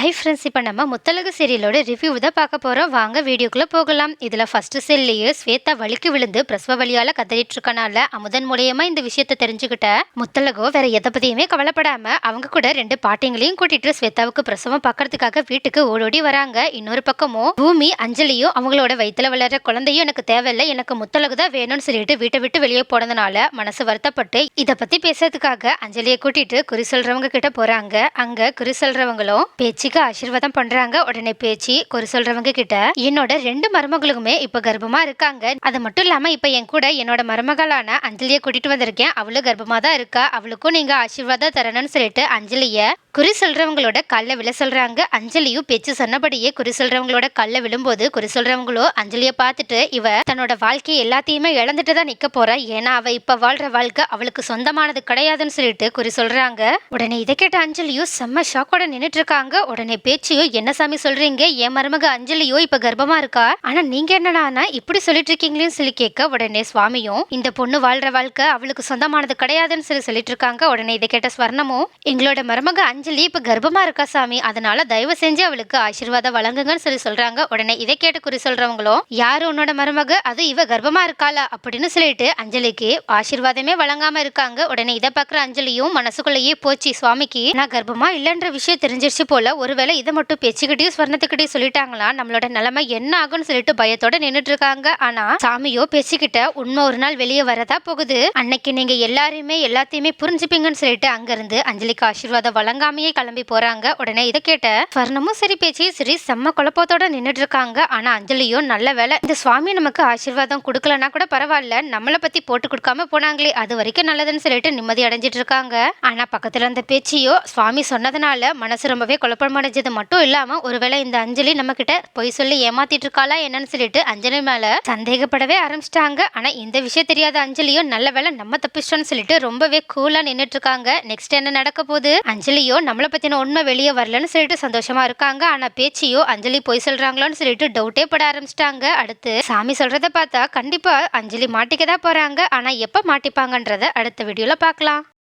Hi friends இப்போ நம்ம Muthazhagu சீரியலோட review தான் பார்க்க போகிறோம் வாங்க வீடியோக்குள்ளே போகலாம். இதில் ஃபஸ்ட்டு செல்லையே ஸ்வேதா வலிக்கு விழுந்து பிரசவ வழியால் கதறிட்டு இருக்கனால அமுதன் மூலயமா இந்த விஷயத்தை தெரிஞ்சுக்கிட்ட முத்தலகோ வேற எதை பற்றியுமே கவலைப்படாமல் அவங்க கூட ரெண்டு பாட்டிங்களையும் கூட்டிட்டு ஸ்வேதாவுக்கு பிரசவம் பார்க்கறதுக்காக வீட்டுக்கு ஓடோடி வராங்க. இன்னொரு பக்கமும் பூமி அஞ்சலியும் அவங்களோட வயிற்றுல வளர்ற குழந்தையும் எனக்கு தேவையில்லை. எனக்கு முத்தலகு தான் வேணும்னு சொல்லிட்டு வீட்டை விட்டு வெளியே போனதுனால மனசு வருத்தப்பட்டு இதை பற்றி பேசுறதுக்காக அஞ்சலியை கூட்டிட்டு குறி சொல்கிறவங்க கிட்ட போகிறாங்க அங்கே குறி பேச்சு பேச்சிக்கு ஆசீர்வாதம் பண்றாங்க. உடனே பேச்சு குறி சொல்றவங்க கிட்ட என்னோட ரெண்டு மருமகளுக்குமே இப்ப கர்ப்பமா இருக்காங்க. அது மட்டும் இல்லாம இப்ப என் கூட என்னோட மருமகளான அஞ்சலியை கூட்டிட்டு வந்திருக்கேன். அவளும் கர்ப்பமா தான் இருக்கா. அவளுக்கும் நீங்க ஆசீர்வாதம் தரணும்னு சொல்லிட்டு அஞ்சலிய குறி சொல்றவங்களோட கல்ல விழ சொல்றாங்க. அஞ்சலியும் பேச்சு சொன்னபடியே குறி சொல்றவங்களோட கல்ல விழும்போது குறி சொல்றவங்களோ அஞ்சலிய பார்த்துட்டு இவ தன்னோட வாழ்க்கையை எல்லாத்தையுமே இழந்துட்டு தான் நிக்க போறா. ஏன்னா அவ இப்ப வாழ்ற வாழ்க்கை அவளுக்கு சொந்தமானது கிடையாதுன்னு சொல்லிட்டு குறி சொல்றாங்க. உடனே இதை கேட்ட அஞ்சலியும் செம்ம ஷாக்கோட நின்னுட்டு இருக்காங்க. உடனே பேச்சியோ என்ன சாமி சொல்றீங்க? என் மருமக அஞ்சலியோ இப்ப கர்ப்பமா இருக்கா? ஆனா நீங்க என்னடானா இப்படி சொல்லிட்டு இருக்கீங்களேன்னு சொல்லி கேட்க உடனே சுவாமியும் இந்த பொண்ணு வாழ்ற வாழ்க்கை அவளுக்கு சொந்தமானது கிடையாதுன்னு சொல்லி சொல்லிட்டு இருக்காங்க. உடனே இதை கேட்ட ஸ்வர்ணமும் எங்களோட மருமக அஞ்சலி இப்ப கர்ப்பமா இருக்கா சாமி? அதனால தயவு செஞ்சு அவளுக்கு ஆசீர்வாதம் வழங்குங்கன்னு சொல்லி சொல்றாங்க. உடனே இதை கேட்டு குறி சொல்றவங்களும் யாரு உன்னோட மருமக? அது இவ கர்ப்பமா இருக்காளா? அப்படின்னு சொல்லிட்டு அஞ்சலிக்கு ஆசீர்வாதமே வழங்காம இருக்காங்க. உடனே இதை பாக்குற அஞ்சலியும் மனசுக்குள்ளேயே போச்சு. சுவாமிக்கு நான் கர்ப்பமா இல்லைன்ற விஷயம் தெரிஞ்சிருச்சு போல ஒரு ஒருவேளை இதை மட்டும் பேச்சுக்கிட்டே ஸ்வர்ணத்துக்கிட்டே சொல்லிட்டாங்களா? நம்மளோட நிலைமை என்ன ஆகும்னு சொல்லிட்டு பயத்தோட நின்னுட்டு இருக்காங்க ஆனா சாமியோ பேசிக்கிட்ட உண்மை ஒரு நாள் வெளியே வரதா போகுது. அன்னைக்கு நீங்க எல்லாரையுமே எல்லாத்தையுமே புரிஞ்சுப்பீங்கன்னு சொல்லிட்டு அங்கிருந்து அஞ்சலிக்கு ஆசீர்வாதம் வழங்காமையே கிளம்பி போறாங்க. உடனே இதை கேட்ட ஸ்வர்ணமும் சரி பேச்சு சரி செம்ம குழப்பத்தோட நின்னுட்டு இருக்காங்க ஆனா அஞ்சலியும் நல்ல வேலை இந்த சுவாமி நமக்கு ஆசீர்வாதம் கொடுக்கலனா கூட பரவாயில்ல. நம்மளை பத்தி போட்டு கொடுக்காம போனாங்களே அது வரைக்கும் நல்லதுன்னு சொல்லிட்டு நிம்மதி அடைஞ்சிட்டு இருக்காங்க ஆனா பக்கத்துல இருந்த பேச்சியோ சுவாமி சொன்னதுனால மனசு ரொம்பவே குழப்பமா அடைஞ்சது மட்டும் இல்லாம ஒருவேளை இந்த அஞ்சலி நம்ம கிட்ட பொய் சொல்லி ஏமாத்திட்டு இருக்காளா என்னன்னு சொல்லிட்டு அஞ்சலி மேல சந்தேகப்படவே ஆரம்பிச்சிட்டாங்க. ஆனா இந்த விஷயம் தெரியாத அஞ்சலியும் நல்ல வேலை நம்ம தப்பிச்சிட்டோம்னு சொல்லிட்டு ரொம்பவே கூலா நின்னுட்டு இருக்காங்க நெக்ஸ்ட் என்ன நடக்க போகுது? அஞ்சலியோ நம்மளை பத்தின உண்மை வெளியே வரலன்னு சொல்லிட்டு சந்தோஷமா இருக்காங்க. ஆனா பேச்சியோ அஞ்சலி பொய் சொல்றாங்களோன்னு சொல்லிட்டு டவுட்டே பட ஆரம்பிச்சிட்டாங்க. அடுத்து சாமி சொல்றத பார்த்தா கண்டிப்பா அஞ்சலி மாட்டிக்க தான் போறாங்க. ஆனா எப்ப மாட்டிப்பாங்கன்றத அடுத்த வீடியோல பார்க்கலாம்.